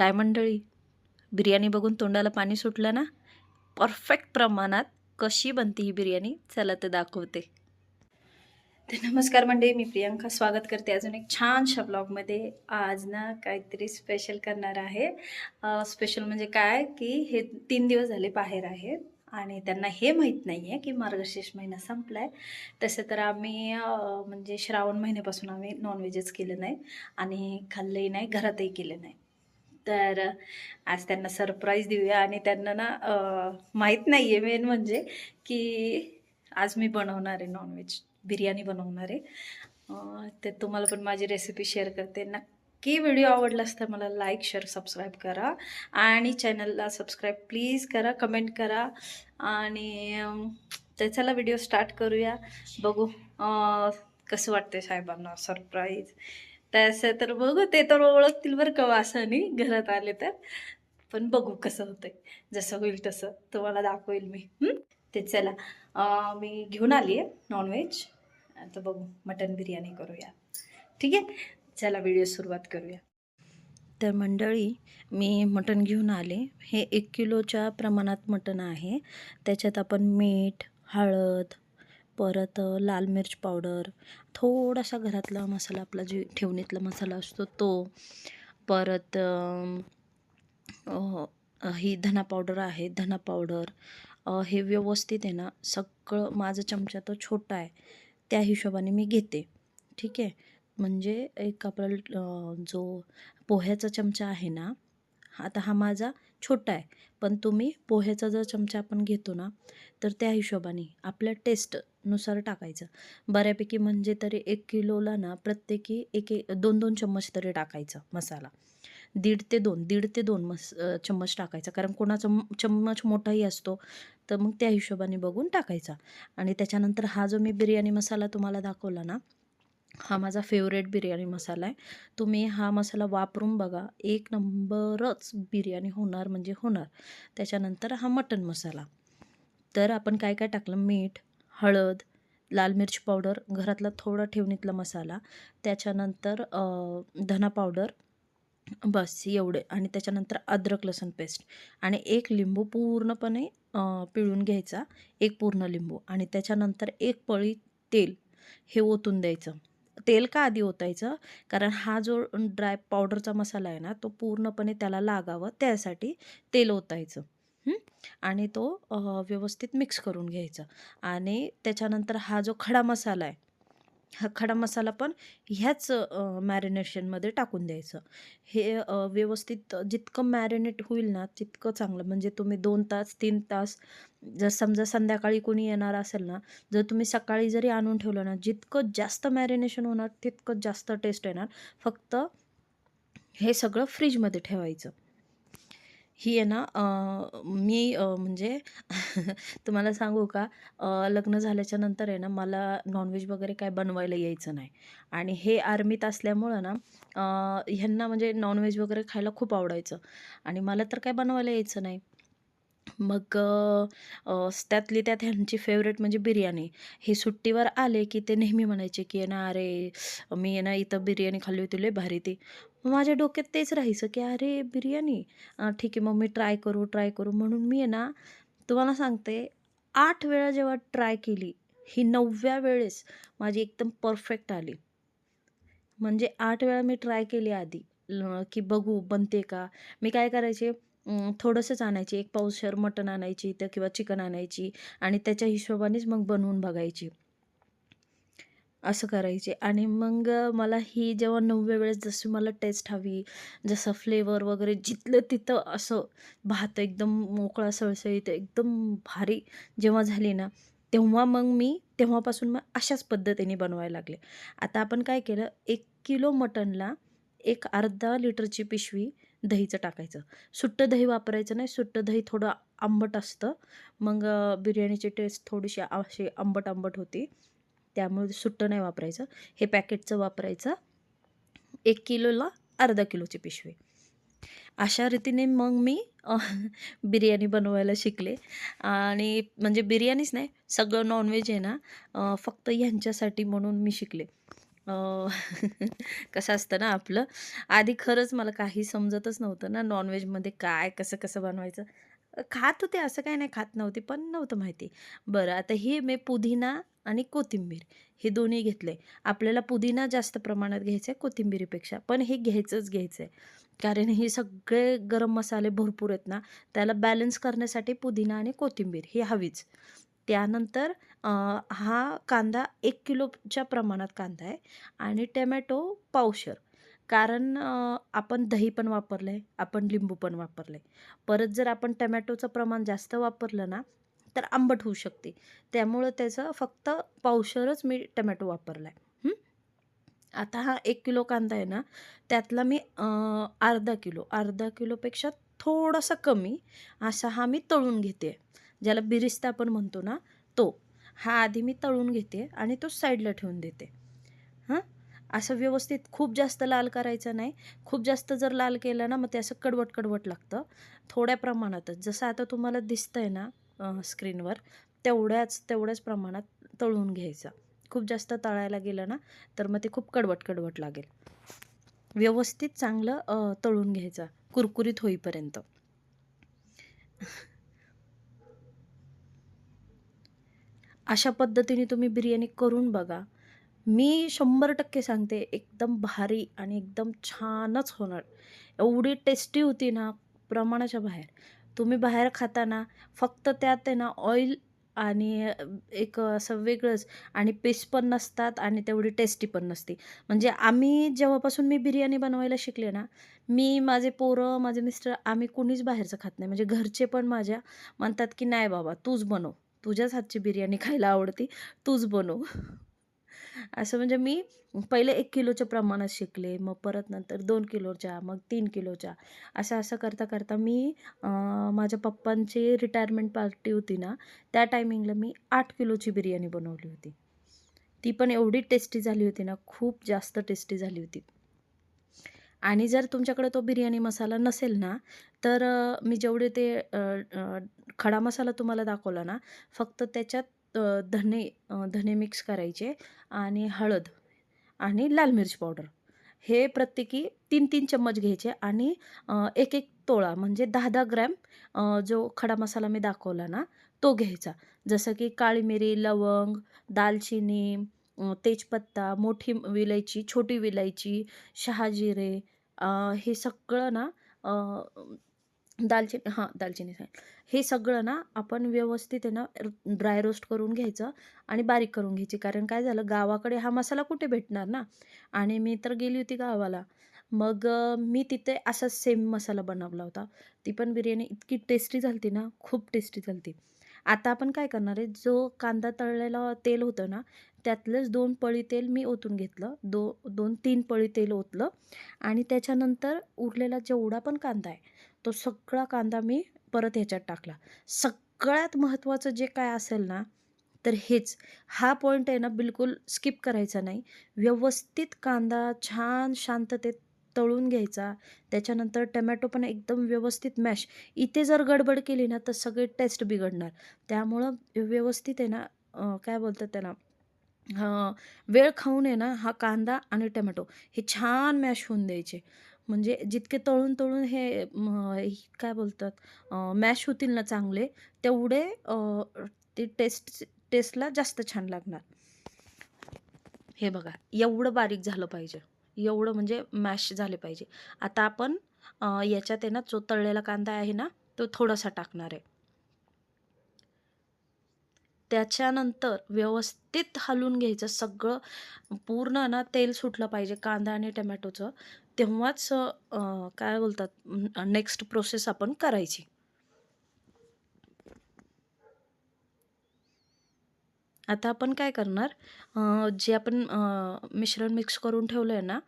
काय मंडळी? बिर्याणी बघून तोंडाला पाणी सुटलं ना? परफेक्ट प्रमाणात कशी बनते ही बिर्याणी? चला तर दाखवते. तर नमस्कार मंडळी मी प्रियांका स्वागत करते अजून एक छानशा ब्लॉगमध्ये. आज ना काहीतरी स्पेशल करणार आहे. स्पेशल म्हणजे काय? की हे तीन दिवस झाले बाहेर आहेत आणि त्यांना हे माहीत नाही आहे की मार्गशीर्ष महिना संपला आहे तसं तर आम्ही म्हणजे श्रावण महिन्यापासून आम्ही नॉनव्हेजच केलं नाही आणि खाल्लंही नाही घरातही केलं नाही. तर आज त्यांना सरप्राईज देऊया. आणि त्यांना ना माहीत नाही आहे मेन म्हणजे की आज मी बनवणार आहे नॉनव्हेज बिर्याणी बनवणार आहे. तर तुम्हाला पण माझी रेसिपी शेअर करते. नक्की व्हिडिओ आवडलास तर मला लाईक शेअर सबस्क्राईब करा. आणि चॅनलला सबस्क्राईब प्लीज करा कमेंट करा. आणि त्याच्याला तर चला व्हिडिओ स्टार्ट करूया. बघू कसं वाटते साहेबांना सरप्राईज तसं तर बघू ते तर ओळखतील बरं का वासाने घरात आले तर. पण बघू कसं होतंय. जसं होईल तसं. तुम्हाला दाखवेल मी. ते चला. मी घेऊन आली आहे नॉनव्हेज आता बघू मटन बिर्याणी करूया. ठीक आहे? चला व्हिडिओ सुरुवात करूया. तर मंडळी मी मटण घेऊन आले. हे एक किलोच्या प्रमाणात मटण आहे. त्याच्यात आपण मीठ हळद परत लाल मिर्च पावडर थोडासा घरातला मसाला आपला जे ठेवणीतला मसाला असतो तो परत ही धना पावडर आहे धना पावडर हे व्यवस्थित आहे ना सगळं माझा चमचा तो छोटा आहे त्या हिशोबाने मी घेते ठीक आहे? म्हणजे एक आपला जो पोह्याचा चमचा आहे ना आता हा माझा छोटा आहे. पण तुम्ही पोह्याचा जर चमचा आपण घेतो ना तर त्या हिशोबाने आपल्या टेस्टनुसार टाकायचं. बऱ्यापैकी म्हणजे तरी एक किलोला ना प्रत्येकी एक एक दोन दोन चम्मच तरी टाकायचं मसाला. दीड ते दोन दीड ते दोन मस चम्मच टाकायचा. कारण कोणाचा चम्मच मोठाही असतो तर मग त्या हिशोबाने बघून टाकायचा. आणि त्याच्यानंतर हा जो मी बिर्याणी मसाला तुम्हाला दाखवला ना हा माझा फेवरेट बिर्याणी मसाला आहे. तुम्ही हा मसाला वापरून बघा एक नंबरच बिर्याणी होणार म्हणजे होणार. त्याच्यानंतर हा मटन मसाला. तर आपण काय काय टाकलं? मीठ हळद लाल मिर्च पावडर घरातला थोडा ठेवणीतला मसाला त्याच्यानंतर धना पावडर बस एवढे. आणि त्याच्यानंतर अद्रक लसूण पेस्ट. आणि एक लिंबू पूर्णपणे पिळून घ्यायचा एक पूर्ण लिंबू. आणि त्याच्यानंतर एक पळी तेल हे ओतून द्यायचं. तेल का आधी ओतायचं? कारण हा जो ड्राय पावडरचा मसाला आहे ना तो पूर्णपणे त्याला लागावं त्यासाठी तेल ओतायचं. आणि तो व्यवस्थित मिक्स करून घ्यायचा. आणि त्याच्यानंतर हा जो खडा मसाला आहे हा खडा मसाला पण ह्याच मॅरिनेशनमध्ये टाकून द्यायचं. हे व्यवस्थित जितकं मॅरिनेट होईल ना तितकं चांगलं. म्हणजे तुम्ही दोन तास तीन तास जर समजा संध्याकाळी कोणी येणार असेल ना जर तुम्ही सकाळी जरी आणून ठेवलं ना जितकं जास्त मॅरिनेशन होणार तितकं जास्त टेस्ट येणार. फक्त हे सगळं फ्रीजमध्ये ठेवायचं. ही आहे ना मी म्हणजे तुम्हाला सांगू का लग्न झाल्याच्यानंतर आहे ना मला नॉनव्हेज वगैरे काय बनवायला यायचं नाही. आणि हे आर्मीत असल्यामुळं ना ह्यांना म्हणजे नॉनव्हेज वगैरे खायला खूप आवडायचं. आणि मला तर काय बनवायला यायचं नाही. मग त्यातली त्यात ह्यांची फेवरेट म्हणजे बिर्याणी. हे सुट्टीवर आले की ते नेहमी म्हणायचे की ना अरे मी आहे ना इथं बिर्याणी खाल्ली होती लय भारी ती. मग माझ्या डोक्यात तेच राहायचं की अरे बिर्याणी. ठीक आहे मग मी ट्राय करू ट्राय करू. म्हणून मी आहे ना तुम्हाला सांगते आठ वेळा जेव्हा ट्राय केली ही नवव्या वेळेस माझी एकदम परफेक्ट आली. म्हणजे आठ वेळा मी ट्राय केली आधी की बघू बनते का? मी काय करायचे? थोडंसंच आणायची एक पाऊसर मटण आणायची तर किंवा चिकन आणायची आणि त्याच्या हिशोबानेच मग बनवून बघायची. असं करायचे. आणि मग मला ही जेव्हा नवव्या वेळेस जशी मला टेस्ट हवी जसं फ्लेवर वगैरे जिथलं तिथं असं भात एकदम मोकळा सळसळीत एकदम भारी जेव्हा झाली ना तेव्हा मग मी तेव्हापासून मग अशाच पद्धतीने बनवायला लागले. आता आपण काय केलं एक किलो मटणला एक अर्धा लिटरची पिशवी दहीचं टाकायचं. सुट्टं दही वापरायचं नाही सुट्टं दही थोडं आंबट असतं. मग बिर्याणीची टेस्ट थोडीशी अशी आंबट आंबट होती. त्यामुळे सुट्टं नाही वापरायचं. हे पॅकेटचं वापरायचं. एक किलोला अर्धा किलोची पिशवी. अशा रीतीने मग मी बिर्याणी बनवायला शिकले. आणि म्हणजे बिर्याणीच नाही सगळं नॉनव्हेज आहे ना फक्त ह्यांच्यासाठी म्हणून मी शिकले. कसं असतं ना आपलं, आधी खरंच मला काही समजतच नव्हतं ना नॉनव्हेजमध्ये काय, कसं-कसं बनवायचं. खात होते, असं काही नाही खात नव्हते, पण नव्हतं माहिती. बरं, आता हे मी पुदिना आणि कोथिंबीर हे दोन्ही घेतले. आपल्याला पुदिना जास्त प्रमाणात घ्यायचा आहे कोथिंबिरीपेक्षा, पण हे घ्यायचंच घ्यायचं आहे. कारण हे सगळे गरम मसाले भरपूर आहेत ना, त्याला बॅलन्स करण्यासाठी पुदिना आणि कोथिंबीर ही हवीच. त्यानंतर हा कांदा एक किलोच्या प्रमाणात कांदा आहे आणि टमॅटो पावशर कारण आपण दही पण वापरलं आहे, आपण लिंबू पण वापरलं आहे. परत जर आपण टमॅटोचं प्रमाण जास्त वापरलं ना, तर आंबट होऊ शकते. त्यामुळं त्याचं फक्त पावशरच मी टमॅटो वापरला आहे. आता हा एक किलो कांदा आहे ना, त्यातला मी अर्धा किलो, अर्धा किलोपेक्षा थोडासा कमी असा हा मी तळून घेते. ज्याला बिरिस्ता आपण म्हणतो ना, तो. हा आधी मी तळून घेते आणि तो साईडला ठेवून देते. हां. असं व्यवस्थित खूप जास्त लाल करायचं नाही. खूप जास्त जर लाल केलं ना, मग ते असं कडवट-कडवट लागतं. थोड्या प्रमाणातच. जसं आता तुम्हाला दिसतंय ना स्क्रीनवर, तेवढ्याच तेवढ्याच प्रमाणात तळून घ्यायचं. खूप जास्त तळायला गेलं ना, तर मग ते खूप कडवट-कडवट लागेल. व्यवस्थित चांगलं तळून घ्यायचं, कुरकुरीत होईपर्यंत. अशा पद्धतीने तुम्ही बिर्याणी करून बघा. मी 100% सांगते एकदम भारी आणि एकदम छानच होणार. एवढी टेस्टी होती ना, प्रमाणाच्या बाहेर. तुम्ही बाहेर खाता ना, फक्त त्यात आहे ना ऑइल आणि एक असं वेगळंच आणि पीस पण नसतात आणि तेवढी टेस्टी पण नसते. म्हणजे आम्ही जेव्हापासून मी बिर्याणी बनवायला शिकले ना, मी, माझे पोरं, माझे मिस्टर आम्ही कुणीच बाहेरचं खात नाही. म्हणजे घरचे पण माझ्या म्हणतात, की "नाही बाबा तूच बनव. तुझ्याच हातची बिर्याणी खायला आवडती तूच बनव." असं म्हणजे मी पहिले एक किलोच्या प्रमाणात शिकले. मग परत नंतर दोन किलोच्या, मग तीन किलोच्या. असं-असं करता-करता मी माझ्या पप्पांची रिटायरमेंट पार्टी होती ना, त्या टायमिंगला मी आठ किलोची बिर्याणी बनवली होती. ती पण एवढी टेस्टी झाली होती ना, खूप जास्त टेस्टी झाली होती. आणि जर तुमच्याकडे तो बिर्याणी मसाला नसेल ना, तर मी जेवढे ते खडा मसाला तुम्हाला दाखवला ना, फक्त त्याच्यात अ, धने धने मिक्स करायचे आणि हळद आणि लाल मिरची पावडर. हे प्रत्येकी 3-3 चम्मच घ्यायचे आणि एक एक तोळा म्हणजे दहा दहा ग्रॅम जो खडा मसाला मी दाखवला ना, तो घ्यायचा. जसं की काळी मिरी, लवंग, दालचिनी, तेजपत्ता, मोठी विलायची, छोटी विलायची, शहाजिरे हे सगळं ना दालचिनी हां, दालचिनी हे सगळं ना आपण व्यवस्थित आहे ना ड्राय रोस्ट करून घ्यायचं आणि बारीक करून घ्यायची. कारण काय झालं गावाकडे हा मसाला कुठे भेटणार ना आणि मी तर गेली होती गावाला. मग मी तिथे असाच सेम मसाला बनवला होता. ती पण बिर्याणी इतकी टेस्टी झाली होती ना, खूप टेस्टी झाली आता आपण काय करणार आहे, जो कांदा तळलेला तेल होतं ना, त्यातलंच दोन पळी तेल मी ओतून घेतलं. दो 2-3 पळी तेल ओतलं आणि त्याच्यानंतर उरलेला जेवढा पण कांदा आहे, तो सगळा कांदा मी परत ह्याच्यात टाकला. सगळ्यात महत्त्वाचं जे काय असेल ना, तर हेच. हा पॉईंट आहे ना, बिलकुल स्किप करायचा नाही. व्यवस्थित कांदा छान शांततेत तळून घ्यायचा. त्याच्यानंतर टमॅटो पण एकदम व्यवस्थित मॅश. इथे जर गडबड केली ना, तर सगळे टेस्ट बिघडणार. त्यामुळं व्यवस्थित आहे ना, काय बोलतात त्याला वेळ खाऊन आहे ना, हा कांदा आणि टमॅटो हे छान मॅश होऊन द्यायचे. म्हणजे जितके तळून-तळून हे काय बोलतात मॅश होतील ना चांगले, तेवढे ते टेस्ट टेस्टला जास्त छान लागणार. हे बघा, एवढं बारीक झालं पाहिजे. एवढं म्हणजे मॅश झाले पाहिजे. आता आपण याच्यात आहे ना, जो तळलेला कांदा आहे ना, तो थोडासा टाकणार आहे. त्याच्यानंतर व्यवस्थित हलवून घ्यायचं सगळं पूर्ण ना तेल सुटलं पाहिजे कांदा आणि टोमॅटोचं. तेव्हाच काय बोलतात नेक्स्ट प्रोसेस आपण करायची. आता आपण काय करणार जे आपण मिश्रण मिक्स करून ठेवलं आहे ना,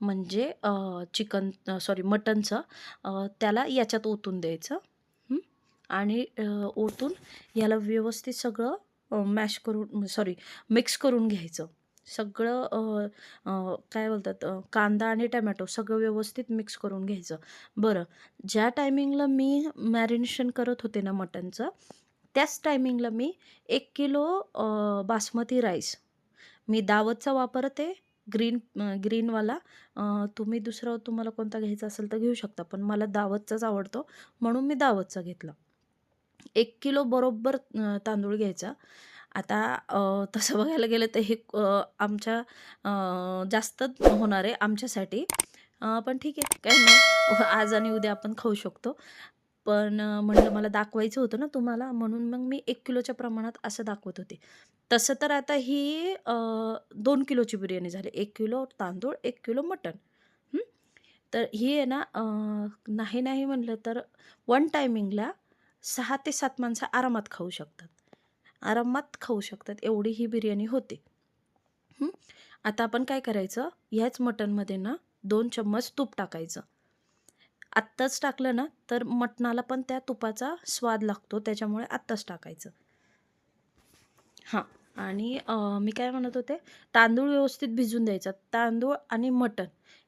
म्हणजे चिकन सॉरी मटनचं त्याला याच्यात ओतून द्यायचं. आणि ओतून याला व्यवस्थित सगळं मॅश करून सॉरी मिक्स करून घ्यायचं. सगळं काय बोलतात कांदा आणि टमॅटो सगळं व्यवस्थित मिक्स करून घ्यायचं. बरं, ज्या टायमिंगला मी मॅरिनेशन करत होते ना मटनचं, त्याच टायमिंगला मी एक किलो बासमती राईस मी दावतचा वापरते, ग्रीन ग्रीनवाला तुम्ही दुसरा तुम्हाला कोणता घ्यायचा असेल तर घेऊ शकता पण मला दावतचाच आवडतो म्हणून मी दावतचा घेतला एक किलो बरोबर तांदूळ घ्यायचा. आता तसं बघायला गेलं तर हे आमच्या जास्त होणार आहे आमच्यासाठी. पण ठीक आहे काही नाही. आज आणि उद्या आपण खाऊ शकतो. पण म्हणलं मला दाखवायचं होतं ना तुम्हाला म्हणून मग मी एक किलोच्या प्रमाणात असं दाखवत होते. तसं तर आता ही दोन किलोची बिर्याणी झाली. एक किलो तांदूळ एक किलो मटण. तर ही आहे ना नाही नाही म्हणलं तर वन टायमिंगला सहा ते सात माणसं आरामात खाऊ शकतात. आरामात खाऊ शकतात एवढी ही बिर्याणी होते. आता आपण काय करायचं? ह्याच मटणमध्ये ना दोन चम्मच तूप टाकायचं. आत्ताच टाकलं ना तर मटणाला पण त्या तुपाचा स्वाद लागतो त्याच्यामुळे आत्ताच टाकायचं. हां. आणि मी काय म्हणत होते? तांदूळ व्यवस्थित भिजून द्यायचा. तांदूळ आणि मटण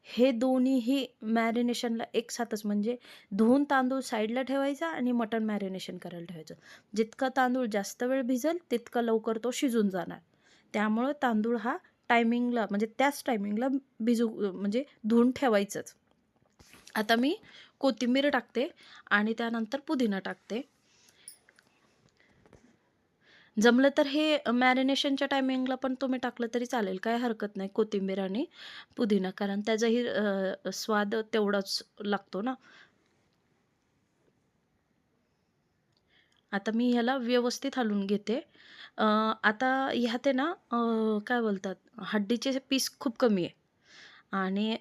हे दोन्हीही मॅरिनेशनला एक साथच. म्हणजे धुवून तांदूळ साईडला ठेवायचा आणि मटण मॅरिनेशन करायला ठेवायचं. जितका तांदूळ जास्त वेळ भिजेल तितका लवकर तो शिजून जाणार. त्यामुळं तांदूळ हा टायमिंगला म्हणजे त्याच टायमिंगला भिजू म्हणजे धुवून ठेवायचंच. आता मी कोथिंबीर टाकते आणि त्यानंतर पुदिना टाकते. जमलं तर हे मॅरिनेशनच्या टायमिंगला पण तुम्ही टाकलं तरी चालेल काय हरकत नाही. कोथिंबीर आणि पुदिना कारण त्याचाही स्वाद तेवढाच लागतो ना. आता मी ह्याला व्यवस्थित हलवून घेते. आता ह्यात आहे ना काय बोलतात हड्डीचे पीस खूप कमी आहे. आणि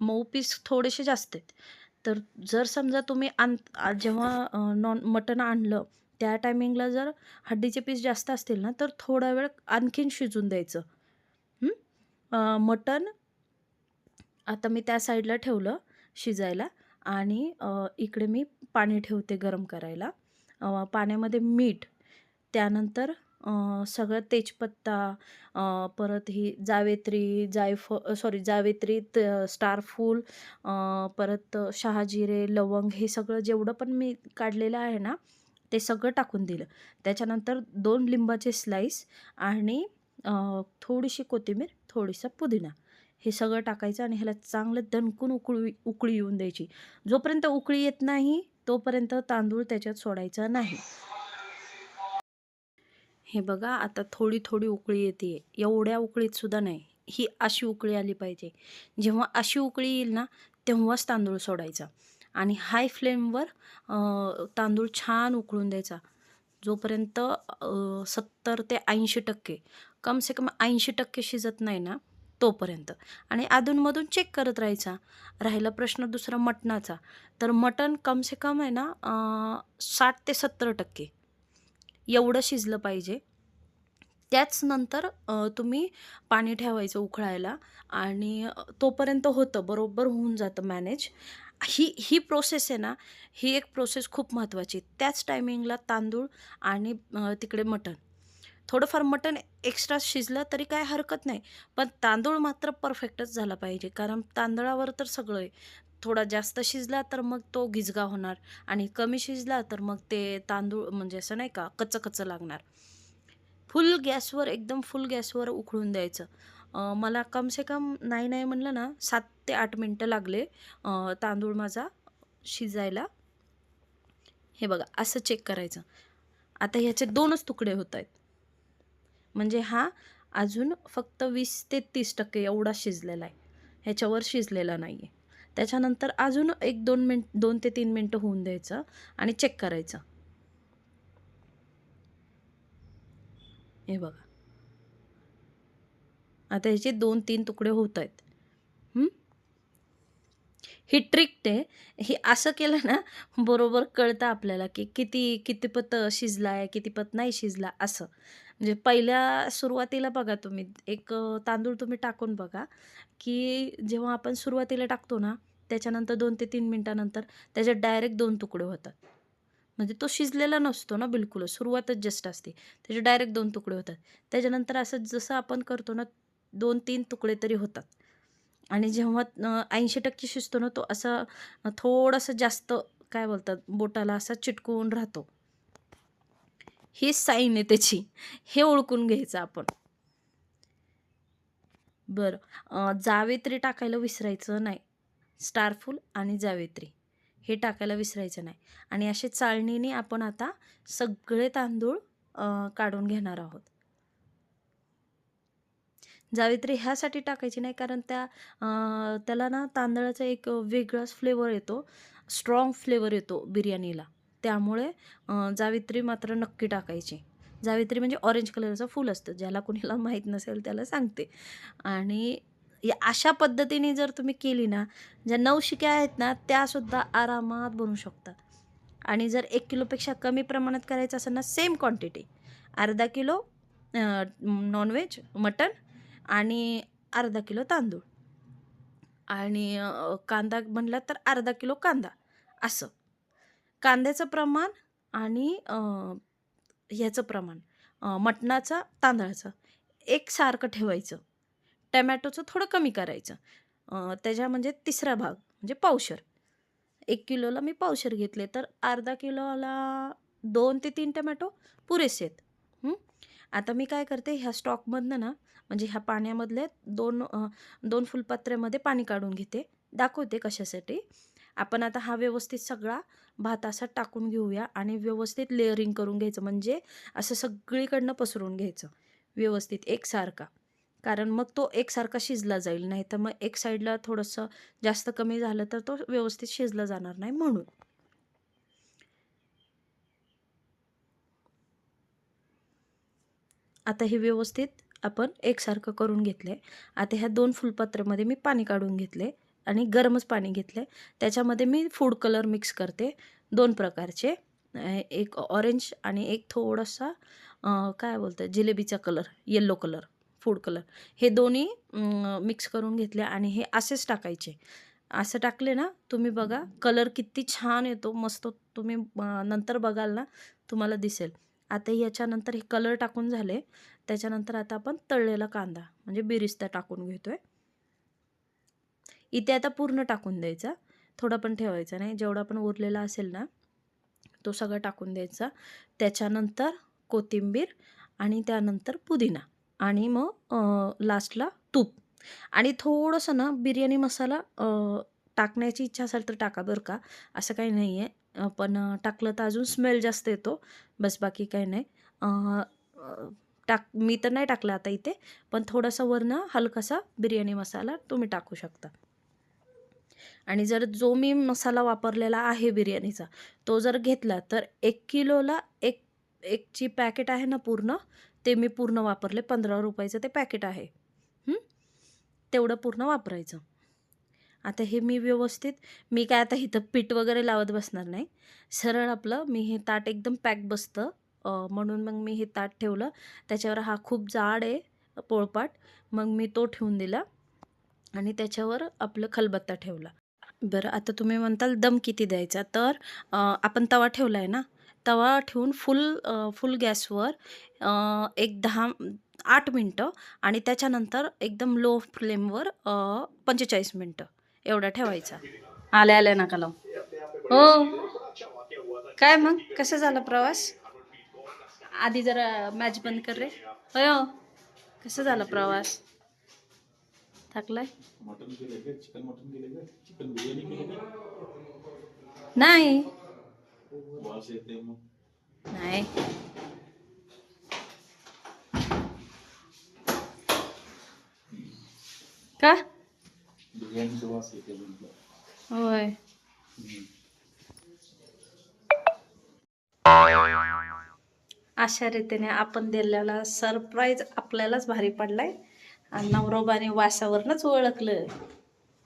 मऊ पीस थोडेसे जास्त आहेत. तर जर समजा तुम्ही आण जेव्हा नॉन मटण आणलं त्या टायमिंगला जर हड्डीचे पीस जास्त असतील ना तर थोडा वेळ आणखीन शिजून द्यायचं. मटण आता मी त्या साईडला ठेवलं शिजायला आणि इकडे मी पाणी ठेवते गरम करायला. पाण्यामध्ये मीठ त्यानंतर सगळं तेजपत्ता परत ही जावेत्री जायफ सॉरी जावेत्री त- स्टारफूल परत शहाजिरे लवंग हे सगळं जेवढं पण मी काढलेलं आहे ना ते सगळं टाकून दिलं. त्याच्यानंतर दोन लिंबाचे स्लाईस आणि थोडीशी कोथिंबीर थोडीसा पुदिना हे सगळं टाकायचं आणि ह्याला चांगलं दणकून उकळी उकळी येऊन द्यायची. जोपर्यंत उकळी येत नाही तोपर्यंत तांदूळ त्याच्यात सोडायचा नाही. हे बघा आता थोडी थोडी उकळी येते. एवढ्या उकळीत सुद्धा नाही. ही अशी उकळी आली पाहिजे. जेव्हा अशी उकळी येईल ना तेव्हाच तांदूळ सोडायचा. आणि हाय फ्लेमवर तांदूळ छान उकळून द्यायचा. जोपर्यंत सत्तर ते ऐंशी टक्के कमसे कम ऐंशी टक्के शिजत नाही ना तोपर्यंत. आणि अधूनमधून चेक करत राहायचा. राहिला प्रश्न दुसरा मटणाचा. तर मटण कमसे कम आहे ना साठ ते सत्तर टक्के. एवढं शिजलं पाहिजे. त्याच नंतर तुम्ही पाणी ठेवायचं उकळायला आणि तोपर्यंत होतं बरोबर होऊन जातं मॅनेज ही ही प्रोसेस आहे ना ही एक प्रोसेस खूप महत्त्वाची त्याच टायमिंगला तांदूळ आणि तिकडे मटण. थोडंफार मटण एक्स्ट्रा शिजलं तरी काय हरकत नाही पण तांदूळ मात्र परफेक्टच झाला पाहिजे. कारण तांदळावर तर सगळं आहे. थोडा जास्त शिजला तर मग तो गिजगा होणार आणि कमी शिजला तर मग ते तांदूळ म्हणजे असं नाही का कच्चं कच्चं लागणार. फुल गॅसवर एकदम फुल गॅसवर उकळून द्यायचं. मला कमसे कम नाही नाही म्हणलं ना सात ते आठ मिनटं लागले तांदूळ माझा शिजायला. हे बघा असं चेक करायचं. आता ह्याचे दोनच तुकडे होत आहेत. म्हणजे हा अजून फक्त वीस ते तीस टक्के एवढा शिजलेला आहे. ह्याच्यावर शिजलेला नाही आहे त्याच्यानंतर अजून एक दोन मिनट दोन ते तीन मिनटं होऊन द्यायचं आणि चेक करायचं. हे बघा. आता ह्याचे दोन तीन तुकडे होत आहेत ही? ट्रिक आहे ही असं केलं ना बरोबर कळतं आपल्याला की किती किती पत शिजला आहे किती पत नाही शिजला असं. म्हणजे पहिल्या सुरुवातीला बघा तुम्ही एक तांदूळ तुम्ही टाकून बघा की जेव्हा आपण सुरुवातीला टाकतो ना त्याच्यानंतर दोन ते तीन मिनटानंतर त्याच्यात डायरेक्ट दोन तुकडे होतात. म्हणजे तो शिजलेला नसतो ना बिलकुलच सुरुवातच जस्ट असते. त्याचे डायरेक्ट दोन तुकडे होतात. त्याच्यानंतर असं जसं आपण करतो ना दोन तीन तुकडे तरी होतात. आणि जेव्हा ऐंशी टक्के शिजतो ना तो असा थोडासा थोडंसं जास्त काय बोलतात बोटाला असा चिटकून राहतो. ही साईन आहे त्याची. हे ओळखून घ्यायचं आपण. बरं. जावेत्री टाकायला विसरायचं नाही. स्टारफूल आणि जावेत्री. हे टाकायला विसरायचं नाही. आणि असे चाळणीने आपण आता सगळे तांदूळ काढून घेणार आहोत. जावेत्री ह्यासाठी टाकायची नाही कारण त्या त्याला ना तांदळाचा एक वेगळाच फ्लेवर येतो. स्ट्रॉंग फ्लेवर येतो बिर्याणीला. त्यामुळे जावित्री मात्र नक्की टाकायची. जावित्री म्हणजे ऑरेंज कलरचं फूल असतं. ज्याला कुणाला माहीत नसेल त्याला सांगते. आणि या अशा पद्धतीने जर तुम्ही केली ना ज्या नवशिक्या आहेत ना त्यासुद्धा आरामात बनवू शकतात. आणि जर एक किलोपेक्षा कमी प्रमाणात करायचं असेल ना सेम क्वांटिटी अर्धा किलो नॉनव्हेज मटन आणि अर्धा किलो तांदूळ. आणि कांदा म्हणला तर अर्धा किलो कांदा असं. कांद्याचं प्रमाण आणि ह्याचं प्रमाण मटणाचं तांदळाचं एकसारखं ठेवायचं. टमॅटोचं थोडं कमी करायचं. त्याच्या म्हणजे तिसरा भाग म्हणजे पावशर. एक किलोला मी पावशर घेतले तर अर्धा किलोला दोन ते तीन टमॅटो पुरेसे आहेत. आता मी काय करते ह्या स्टॉकमधनं ना म्हणजे ह्या पाण्यामधले दोन दोन फुलपात्र्यामध्ये पाणी काढून घेते. दाखवते कशासाठी. आपण आता हा व्यवस्थित सगळा भात असा टाकून घेऊया आणि व्यवस्थित लेअरिंग करून घ्यायचं. म्हणजे असं सगळीकडनं पसरून घ्यायचं. व्यवस्थित एकसारखा. कारण मग तो एकसारखा शिजला जाईल. नाही तर मग एक साईडला थोडंसं जास्त कमी झालं तर तो व्यवस्थित शिजला जाणार नाही म्हणून. आता हे व्यवस्थित आपण एकसारखं करून घेतले आता ह्या दोन फुलपत्रामध्ये मी पाणी काढून घेतले आणि गरमच पाणी घेतले त्याच्यामध्ये मी फूड कलर मिक्स करते. दोन प्रकारचे. एक ऑरेंज आणि एक थोडासा काय बोलतं जिलेबीचा colour yellow colour food colour हे दोन्ही मिक्स करून घेतले आणि हे असेच टाकायचे. असं टाकले ना तुम्ही बघा कलर किती छान येतो मस्त तुम्ही नंतर बघाल ना तुम्हाला दिसेल. आता याच्यानंतर हे कलर टाकून झाले. त्याच्यानंतर आता आपण तळलेला कांदा म्हणजे बिरिस्ता टाकून घेतोय. इथे आता पूर्ण टाकून द्यायचा. थोडा पण ठेवायचा नाही. जेवढा पण उरलेला असेल ना तो सगळा टाकून द्यायचा. त्याच्यानंतर कोथिंबीर आणि त्यानंतर पुदिना आणि मग लास्टला तूप. आणि थोडंसं ना बिर्याणी मसाला टाकण्याची इच्छा असेल तर टाका बरं का. असं काही नाही आहे पण टाकलं तर अजून स्मेल जास्त येतो. बस बाकी काही नाही. टाक मी तर नाही टाकलं आता इथे पण थोडासा वरनं हलकासा बिर्याणी मसाला तुम्ही टाकू शकता. आणि जर जो मी मसाला वापरलेला आहे बिर्याणीचा तो जर घेतला तर एक किलोला एक एकची पॅकेट आहे ना पूर्ण ते मी पूर्ण वापरले. पंधरा रुपयाचं ते पॅकेट आहे. तेवढं पूर्ण वापरायचं. आता हे मी व्यवस्थित मी काय आता इथं पीठ वगैरे लावत बसणार नाही. सरळ आपलं मी हे ताट एकदम पॅक बसतं. म्हणून मग मी हे ताट ठेवलं. त्याच्यावर हा खूप जाड आहे पोळपाट. मग मी तो ठेवून दिला आणि त्याच्यावर आपलं खलबत्ता ठेवला. बरं आता तुम्ही म्हणताल दम किती द्यायचा? तर आपण तवा ठेवला आहे ना? तवा ठेवून फुल फुल गॅसवर एक दहा आठ मिनटं आणि त्याच्यानंतर एकदम लो फ्लेमवर पंचेचाळीस मिनटं. एवढा ठेवायचा. आल्या आल्या नका लावू. हो. काय मग? कसं झाला प्रवास? आधी जरा मॅच बंद कर रे. होय हो. कसं झाला प्रवास? थकलाय? नाही. नाही. का? बिर्याणीचा वास येते म्हटलं. होय. अशा रीतीने आपण दिलेला सरप्राईज आपल्यालाच भारी पडलाय. आणि नवरोबाने वासावरनच ओळखलं.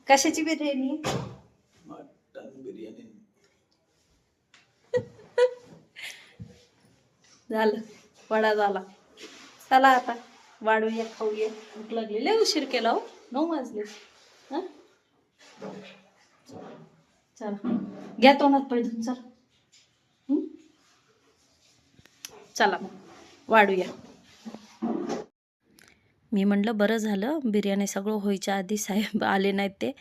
कशाची बिर्याणी. झालं. वडा झाला. चला आता. वाढूया खाऊया. भूक लागली. लय उशीर केला हो. नऊ वाजले? चला. घ्या तोंडात पळून चला. चला मग. वाढूया. मी म्हटलं बरं झालं. बिर्याणी सगळं व्हायच्या आधी साहेब आले नाहीत ते.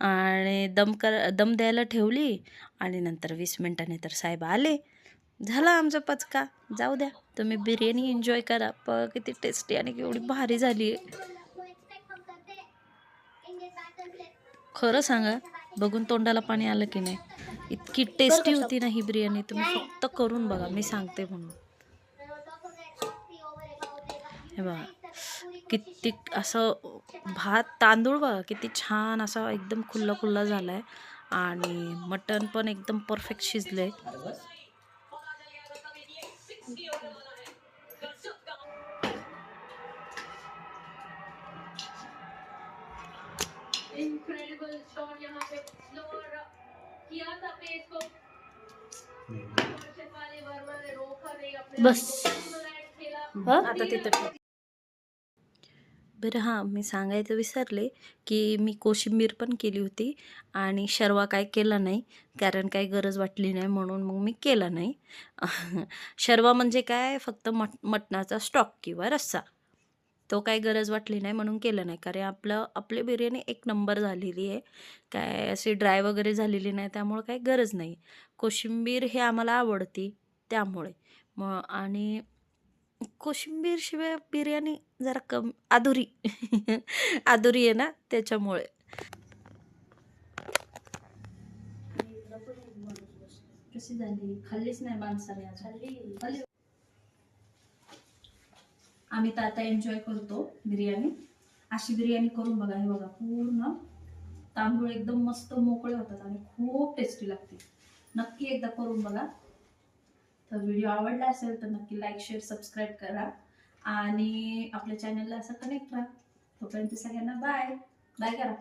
आणि दम कर दम द्यायला ठेवली. आणि नंतर वीस मिनटाने तर साहेब आले. झाला आमचा पचका. जाऊ द्या. तुम्ही बिर्याणी एन्जॉय करा. प किती टेस्टी आणि केवढी भारी झाली आहे खरं सांगा बघून तोंडाला पाणी आलं की नाही? इतकी टेस्टी होती ना ही बिर्याणी तुम्ही फक्त करून बघा मी सांगते म्हणून. हे बघा किती असं भात तांदूळ बघा किती छान असा एकदम खुल्ला खुल्ला झाला आहे आणि मटण पण एकदम परफेक्ट शिजलं आहे इनक्रेडिबल शॉट यहाँ पे लोअर किया था पेस को। बस. आता तिथं. बरं हां मी सांगायचं विसरले की मी कोशिंबीर पण केली होती आणि शर्वा काय केला नाही कारण काही गरज वाटली नाही म्हणून मग मी केला नाही. शर्वा म्हणजे काय? फक्त मट मटणाचा स्टॉक किंवा रस्सा. तो काही गरज वाटली नाही म्हणून केलं नाही. कारण आपलं आपली बिर्याणी एक नंबर झालेली आहे. काय अशी ड्राय वगैरे झालेली नाही त्यामुळं काही गरज नाही. कोशिंबीर हे आम्हाला आवडती त्यामुळे. मग आणि कोशिंबीर शिवाय बिर्याणी जरा कम अधुरी. अधुरी आहे ना त्याच्यामुळे. कशी झाली? खाल्लीच नाही माणसाने खाल्ली. आम्ही तर आता एन्जॉय करतो बिर्याणी. अशी बिर्याणी करून बघा हे बघा पूर्ण तांदूळ एकदम मस्त मोकळे होतात आणि खूप टेस्टी लागते. नक्की एकदा करून बघा. तर व्हिडिओ आवडला असेल तर नक्की लाईक शेअर सबस्क्राईब करा आणि आपल्या चॅनलला असं कनेक्ट राहा. तोपर्यंत सगळ्यांना बाय बाय करा.